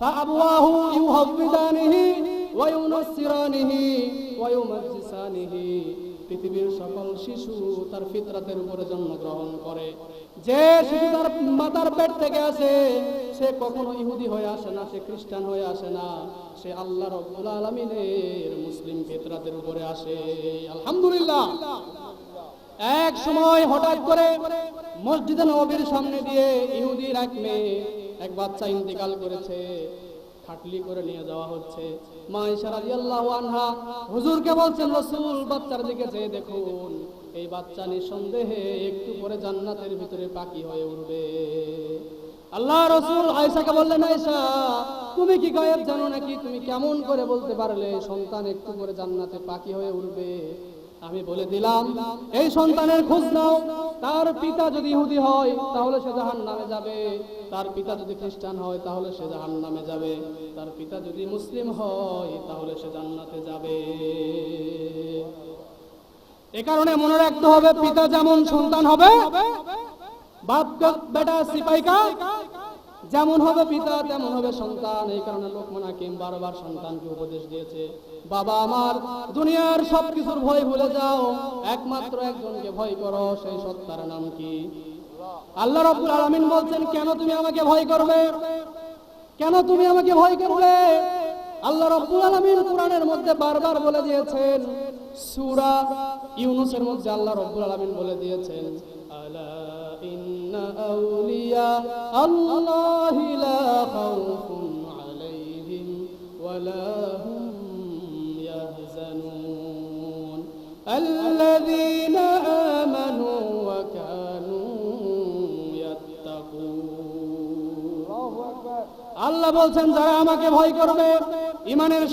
فأبواه يهودانه وينصرانه ويمجسانه পৃথিবীর সকল শিশু তার ফিতরাতের উপরে জন্মগ্রহণ করে যে শিশু তার মাতার পেট থেকে আসে সে কখনো ইহুদি হয়ে আসে না সে খ্রিস্টান হয়ে আসে না সে আল্লাহ রব্বুল আলমিনের মুসলিম ফিতরাতের উপরে আসে আলহামদুলিল্লাহ এক সময় হঠাৎ করে মসজিদে নবীর সামনে দিয়ে ইহুদির এক মেয়ে এক বাচ্চা ইন্তিকাল করেছে, খাটলি করে নিয়ে যাওয়া হচ্ছে। মা ইশা রাদিয়াল্লাহু আনহা হুজুরকে বলছেন, রাসূল, বাচ্চার দিকে চেয়ে দেখুন। এই বাচ্চা নিঃসন্দেহে একটু পরে জান্নাতের ভিতরে পাখি হয়ে উঠবে। আল্লাহ রসুল আয়েশাকে বললেন, আয়েশা, তুমি কি গায়েব জানো নাকি? তুমি কেমন করে বলতে পারলে সন্তান একটু করে জান্নাতে পাখি হয়ে উঠবে? আমি বলে দিলাম, এই সন্তানের খোঁজ নাও। তার পিতা যদি ইহুদি হয়, তাহলে সে জাহান নামে যাবে। তার পিতা যদি খ্রিস্টান হয়, তাহলে সে জাহান নামে যাবে। তার পিতা যদি মুসলিম হয়, তাহলে সে জান্নাতে যাবে। এ কারণে মনে রাখতে হবে, পিতা যেমন সন্তান হবে বাপ বেটা সিপাইকা যেমন হবে পিতা, তেমন হবে সন্তান। এই কারণে লোকমান হাকিম বারবার সন্তানকে উপদেশ দিয়েছে। বাবা আমার, দুনিয়ার সবকিছুর ভয় ভুলে যাও। একমাত্র একজনকে ভয় করো, সেই সত্তার নাম কি? আল্লাহ রাব্বুল আলামিন বলছেন, কেন তুমি আমাকে ভয় করবে? কেন তুমি আমাকে ভয় করবে? আল্লাহ রাব্বুল আলামিন কোরআনের মধ্যে বারবার বলে দিয়েছেন, সূরা ইউনূসের মধ্যে আল্লাহ রাব্বুল আলামিন বলে দিয়েছেন, আলা ইন্না আউলিয়া আল্লাহি আল্লাযীনা آمنوا وكانوا يتقون। الله আল্লাহ বলছেন যারা আমাকে ভয় করবে ইমানের